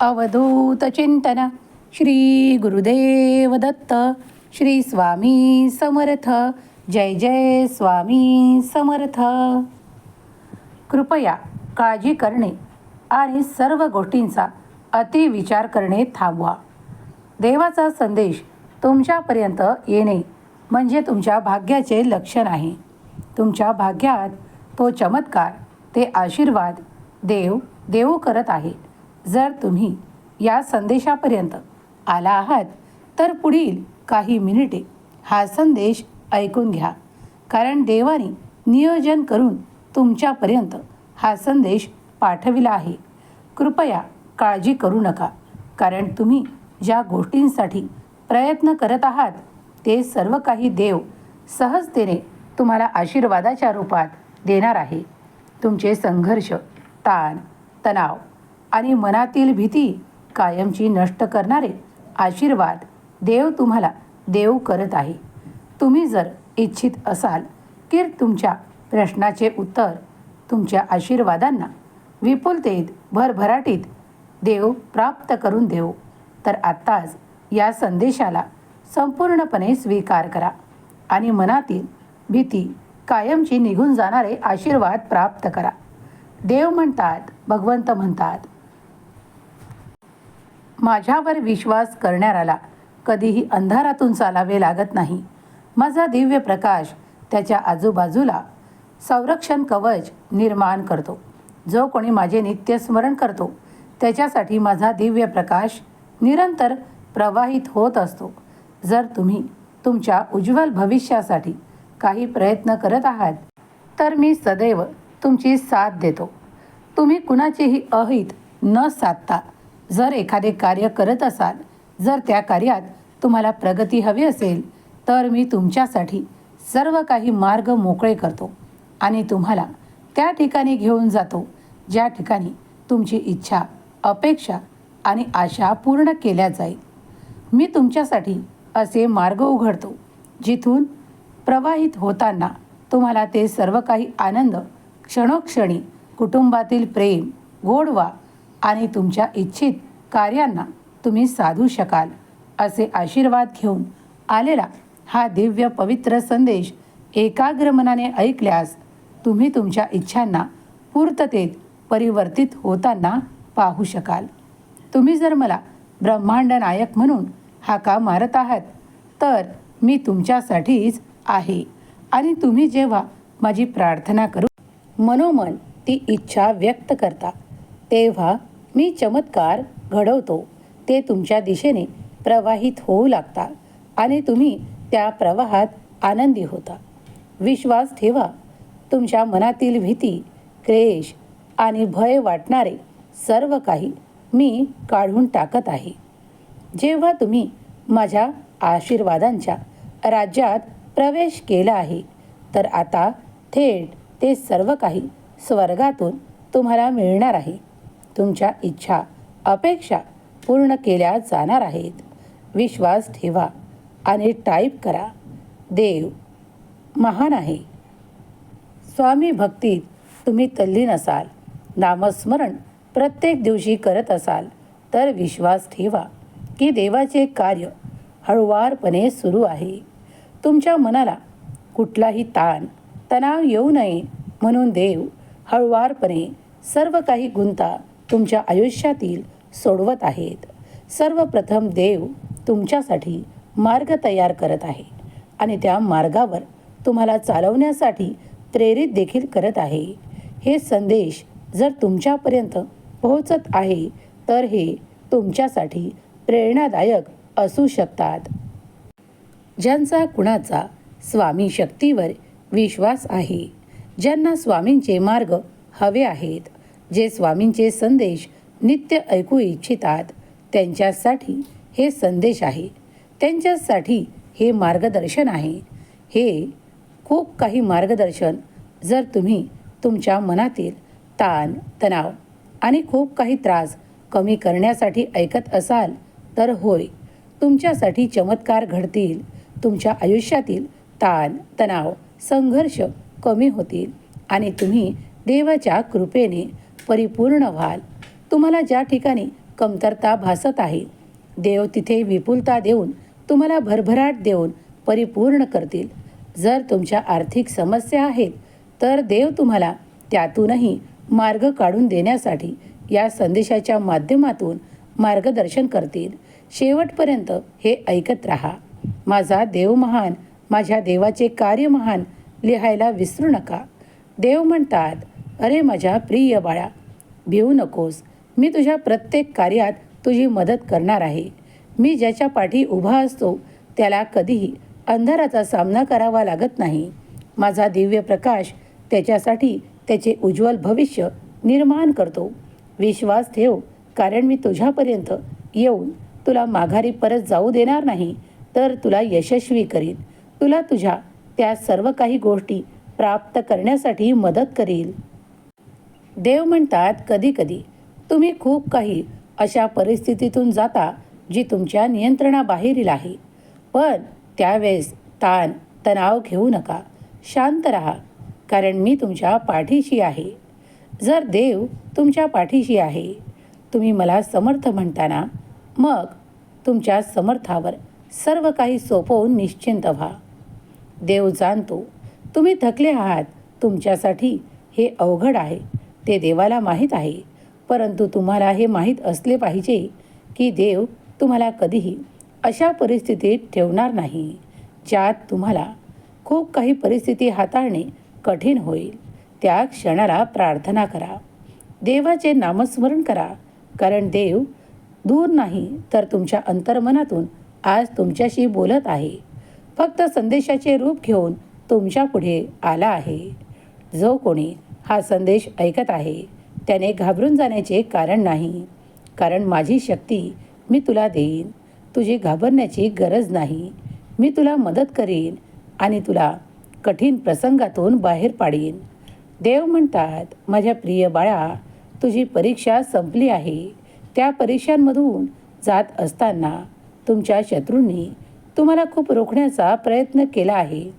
अवधूत चिंतन। श्री गुरुदेव दत्त। श्री स्वामी समर्थ। जय जय स्वामी समर्थ। कृपया काळजी करणे आणि सर्व गोष्टींचा अतिविचार करणे थांबवा. देवाचा संदेश तुमच्यापर्यंत येणे म्हणजे तुमच्या भाग्याचे लक्षण आहे. तुमच्या भाग्यात तो चमत्कार ते आशीर्वाद देव देऊ करत आहे जर तुम्ही या संदेशापर्यंत आला आहात तर पुढील काही मिनिटे हा संदेश ऐकून घ्या. कारण देवाने नियोजन करून तुमच्यापर्यंत हा संदेश पाठविला आहे. कृपया काळजी करू नका कारण तुम्ही ज्या गोष्टींसाठी प्रयत्न करत आहात ते सर्व काही देव सहजतेने तुम्हाला आशीर्वादाच्या रूपात देणार आहे. तुमचे संघर्ष ताण तणाव आणि मनातील भीती कायमची नष्ट करणारे आशीर्वाद देव तुम्हाला देव करत आहे. तुम्ही जर इच्छित असाल की तुमच्या प्रश्नाचे उत्तर तुमच्या आशीर्वादांना विपुलतेत भरभराटीत देव प्राप्त करून देऊ तर आत्ताच या संदेशाला संपूर्णपणे स्वीकार करा आणि मनातील भीती कायमची निघून जाणारे आशीर्वाद प्राप्त करा. देव म्हणतात भगवंत म्हणतात माझ्यावर विश्वास करणाऱ्याला कधीही अंधारातून चालावे लागत नाही. माझा दिव्य प्रकाश त्याच्या आजूबाजूला संरक्षण कवच निर्माण करतो. जो कोणी माझे नित्य स्मरण करतो त्याच्यासाठी माझा दिव्य प्रकाश निरंतर प्रवाहित होत असतो. जर तुम्ही तुमच्या उज्ज्वल भविष्यासाठी काही प्रयत्न करत आहात तर मी सदैव तुमची साथ देतो. तुम्ही कुणाचेही अहित न साधता जर एखादे कार्य करत असाल जर त्या कार्यात तुम्हाला प्रगती हवी असेल तर मी तुमच्यासाठी सर्व काही मार्ग मोकळे करतो आणि तुम्हाला त्या ठिकाणी घेऊन जातो ज्या ठिकाणी तुमची इच्छा अपेक्षा आणि आशा पूर्ण केल्या जाईल. मी तुमच्यासाठी असे मार्ग उघडतो जिथून प्रवाहित होताना तुम्हाला ते सर्व काही आनंद क्षणोक्षणी कुटुंबातील प्रेम गोडवा आणि तुमच्या इच्छित कार्यांना तुम्ही साधू शकाल असे आशीर्वाद घेऊन आलेला हा दिव्य पवित्र संदेश एकाग्र मनाने ऐकल्यास तुम्ही तुमच्या इच्छांना पूर्ततेत परिवर्तित होताना पाहू शकाल. तुम्ही जर मला ब्रह्मांड नायक म्हणून हाका मारत आहात तर मी तुमच्यासाठीच आहे. आणि तुम्ही जेव्हा माझी प्रार्थना करू मनोमन ती इच्छा व्यक्त करता तेव्हा मी चमत्कार घडवतो ते तुमच्या दिशेने प्रवाहित होऊ लागता आणि तुम्ही त्या प्रवाहात आनंदी होता. विश्वास ठेवा तुमच्या मनातील भीती क्लेश आणि भय वाटणारे सर्व काही मी काढून टाकत आहे. जेव्हा तुम्ही माझ्या आशीर्वादांच्या राज्यात प्रवेश केला आहे तर आता थेट ते सर्व काही स्वर्गातून तुम्हाला मिळणार आहे. तुमच्या इच्छा अपेक्षा पूर्ण केल्या जाणार आहेत. विश्वास ठेवा आणि टाईप करा. देव महान आहे. स्वामी भक्तीत तुम्ही तल्लीन असाल नामस्मरण प्रत्येक दिवशी करत असाल. तर विश्वास ठेवा की देवाचे कार्य हळुवारपणे सुरू आहे. तुमच्या मनाला कुठलाही ताण तणाव येऊ नये म्हणून देव हळुवारपणे सर्व काही गुंता तुमच्या आयुष्यातील सोडवत आहेत. सर्वप्रथम देव तुमच्यासाठी मार्ग तयार करत आहे आणि त्या मार्गावर तुम्हाला चालवण्यासाठी प्रेरित देखील करत आहे. हे संदेश जर तुमच्यापर्यंत पोहोचत आहे तर हे तुमच्यासाठी प्रेरणादायक असू शकतात. ज्यांचा कुणाचा स्वामी शक्तीवर विश्वास आहे ज्यांना स्वामींचे मार्ग हवे आहेत जे स्वामींचे संदेश नित्य ऐकू इच्छितात त्यांच्यासाठी हे संदेश आहे. त्यांच्यासाठी हे मार्गदर्शन आहे. हे खूप काही मार्गदर्शन जर तुम्ही तुमच्या मनातील ताण तणाव आणि खूप काही त्रास कमी करण्यासाठी ऐकत असाल तर होय तुमच्यासाठी चमत्कार घडतील. तुमच्या आयुष्यातील ताण तणाव संघर्ष कमी होतील आणि तुम्ही देवाच्या कृपेने परिपूर्ण व्हाल. तुम्हाला ज्या ठिकाणी कमतरता भासत आहे देव तिथे विपुलता देऊन तुम्हाला भरभराट देऊन परिपूर्ण करतील. जर तुमच्या आर्थिक समस्या आहेत तर देव तुम्हाला त्यातूनही मार्ग काढून देण्यासाठी या संदेशाच्या माध्यमातून मार्गदर्शन करतील. शेवटपर्यंत हे ऐकत राहा. माझा देव महान माझ्या देवाचे कार्य महान लिहायला विसरू नका. देव म्हणतात अरे माझ्या प्रिय बाळा भिवू नकोस. मी तुझ्या प्रत्येक कार्यात तुझी मदत करणार आहे. मी ज्याच्या पाठी उभा असतो त्याला कधीही अंधाराचा सामना करावा लागत नाही. माझा दिव्य प्रकाश त्याच्यासाठी त्याचे उज्ज्वल भविष्य निर्माण करतो. विश्वास ठेव कारण मी तुझ्यापर्यंत येऊन तुला माघारी परत जाऊ देणार नाही तर तुला यशस्वी करीन. तुला तुझ्या त्या सर्व काही गोष्टी प्राप्त करण्यासाठी मदत करील देव म्हणतात कधी कधी. तुम्ही खूप काही अशा परिस्थितीतून जाता जी तुमच्या नियंत्रणाबाहेरील आहे. पण त्यावेळेस ताण तणाव घेऊ नका. शांत राहा कारण मी तुमच्या पाठीशी आहे. जर देव तुमच्या पाठीशी आहे तुम्ही मला समर्थ म्हणताना मग तुमच्या समर्थावर सर्व काही सोपवून निश्चिंत व्हा. देव जाणतो तुम्ही थकले आहात तुमच्यासाठी हे अवघड आहे. ते देवाला माहीत आहे. परंतु तुम्हाला हे माहीत असले पाहिजे की देव तुम्हाला कधीही अशा परिस्थितीत ठेवणार नाही ज्यात तुम्हाला खूप काही परिस्थिती हाताळणे कठीण होईल. त्या क्षणाला प्रार्थना करा. देवाचे नामस्मरण करा. कारण देव दूर नाही तर तुमच्या अंतर्मनातून आज तुमच्याशी बोलत आहे. फक्त संदेशाचे रूप घेऊन तुमच्यापुढे आला आहे. जो कोणी हा संदेश ऐकत आहे. त्याने घाबरून जाण्याचे कारण नाही. कारण माझी शक्ती मी तुला देईन. तुझी घाबरण्याची गरज नाही. मी तुला मदत करीन आणि तुला कठीण प्रसंगातून बाहेर पाडीन. देव म्हणतात माझ्या प्रिय बाळा तुझी परीक्षा संपली आहे. त्या परीक्षांमधून जात असताना तुमच्या शत्रूंनी तुम्हाला खूप रोखण्याचा प्रयत्न केला आहे.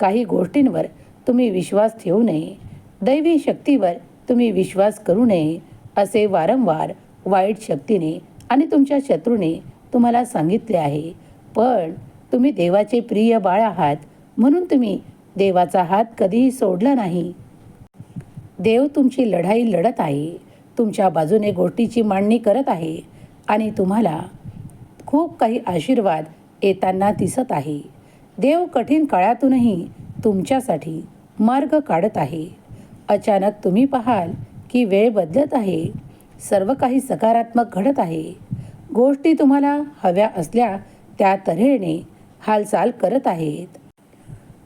काही गोष्टींवर तुम्ही विश्वास ठेवू नये. दैवी शक्तीवर तुम्ही विश्वास करू नये असे वारंवार वाईट शक्तीने आणि तुमच्या शत्रूने तुम्हाला सांगितले आहे. पण तुम्ही देवाचे प्रिय बाळ आहात म्हणून तुम्ही देवाचा हात कधीही सोडला नाही. देव तुमची लढाई लढत आहे तुमच्या बाजूने गोष्टीची मांडणी करत आहे आणि तुम्हाला खूप काही आशीर्वाद येताना दिसत आहे. देव कठीण काळातूनही तुमच्यासाठी मार्ग काढत आहे. अचानक तुम्ही पाहाल की वेळ बदलत आहे. सर्व काही सकारात्मक घडत आहे. गोष्टी तुम्हाला हव्या असल्या त्या तऱ्हेने हालचाल करत आहेत.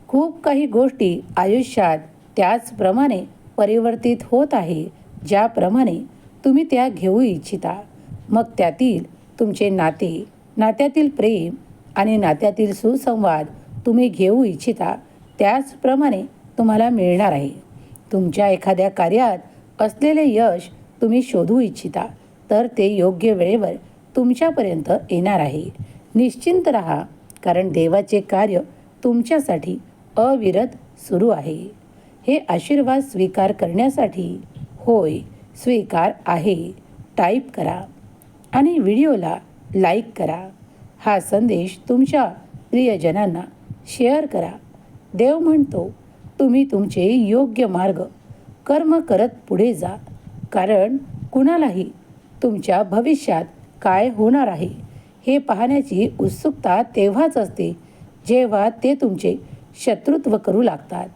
खूप काही गोष्टी आयुष्यात त्याचप्रमाणे परिवर्तित होत आहे ज्याप्रमाणे तुम्ही त्या घेऊ इच्छिता. मग त्यातील तुमचे नाते नात्यातील प्रेम आणि नात्यातील सुसंवाद तुम्ही घेऊ इच्छिता त्याचप्रमाणे तुम्हाला मिळणार आहे. तुमच्या एखाद्या कार्यात असलेले यश तुम्ही शोधू इच्छिता तर ते योग्य वेळेवर तुमच्यापर्यंत येणार आहे. निश्चिंत रहा कारण देवाचे कार्य तुमच्यासाठी अविरत सुरू आहे. हे आशीर्वाद स्वीकार करण्यासाठी होय स्वीकार आहे. टाईप करा आणि व्हिडिओला लाईक करा. हा संदेश तुमच्या प्रियजनांना शेअर करा. देव म्हणतो तुम्ही तुमचे योग्य मार्ग कर्म करत पुढे जा. कारण कुणालाही तुमच्या भविष्यात काय होणार आहे हे पाहण्याची उत्सुकता तेव्हाच असते जेव्हा ते तुमचे शत्रुत्व करू लागतात.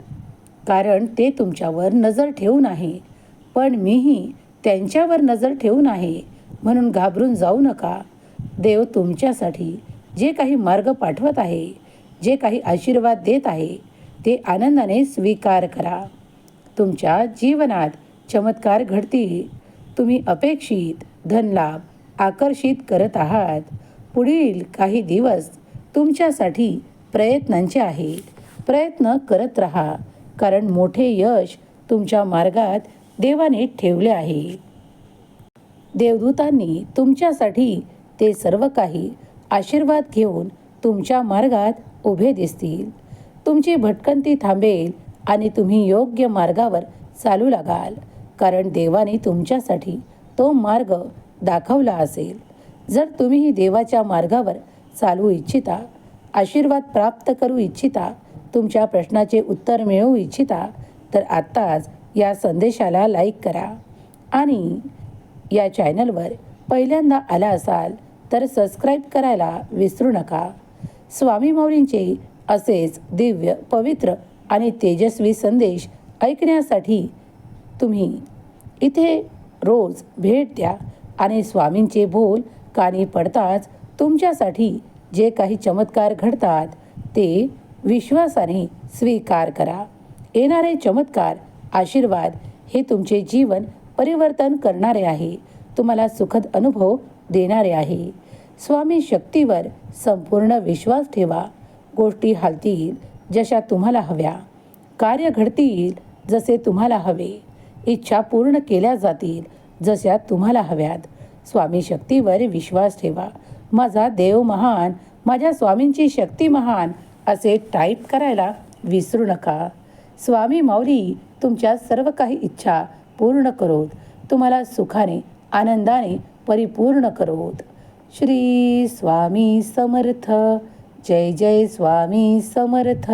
कारण ते तुमच्यावर नजर ठेवून आहे. पण मीही त्यांच्यावर नजर ठेवून आहे म्हणून घाबरून जाऊ नका. देव तुमच्यासाठी जे काही मार्ग पाठवत आहे जे काही आशीर्वाद देत आहे ते आनंदाने स्वीकार करा. तुमच्या जीवनात चमत्कार घडतील. तुम्ही अपेक्षित धनलाभ आकर्षित करत आहात. पुढील काही दिवस तुमच्यासाठी प्रयत्नांचे आहेत. प्रयत्न करत राहा कारण मोठे यश तुमच्या मार्गात देवाने ठेवले आहे. देवदूतांनी तुमच्यासाठी ते सर्व काही आशीर्वाद घेऊन तुमच्या मार्गात उभे दिसतील. तुमची भटकंती थांबेल आणि तुम्ही योग्य मार्गावर चालू लागाल. कारण देवाने तुमच्यासाठी तो मार्ग दाखवला असेल. जर तुम्हीही देवाच्या मार्गावर चालू इच्छिता आशीर्वाद प्राप्त करू इच्छिता तुमच्या प्रश्नाचे उत्तर मिळवू इच्छिता तर आत्ताच या संदेशाला लाईक करा. आणि या चॅनलवर पहिल्यांदा आला असाल तर सबस्क्राईब करायला विसरू नका. स्वामी मौलींचे असेच दिव्य पवित्र आणि तेजस्वी संदेश ऐकण्यासाठी तुम्ही इथे रोज भेट द्या आणि स्वामींचे बोल कानी पडताच तुमच्यासाठी जे काही चमत्कार घडतात ते विश्वासाने स्वीकार करा. येणारे चमत्कार आशीर्वाद हे तुमचे जीवन परिवर्तन करणारे आहे. तुम्हाला सुखद अनुभव देणारे आहे. स्वामी शक्तीवर संपूर्ण विश्वास ठेवा. गोष्टी हालतील जशा तुम्हाला हव्या. कार्य घडतील जसे तुम्हाला हवे. इच्छा पूर्ण केल्या जातील जशा तुम्हाला हव्यात. स्वामी शक्तीवर विश्वास ठेवा. माझा देव महान माझ्या स्वामींची शक्ती महान असे टाईप करायला विसरू नका. स्वामी माऊली तुमच्या सर्व काही इच्छा पूर्ण करोत. तुम्हाला सुखाने आनंदाने परिपूर्ण करोत. श्री स्वामी समर्थ. जय जय स्वामी समर्थ.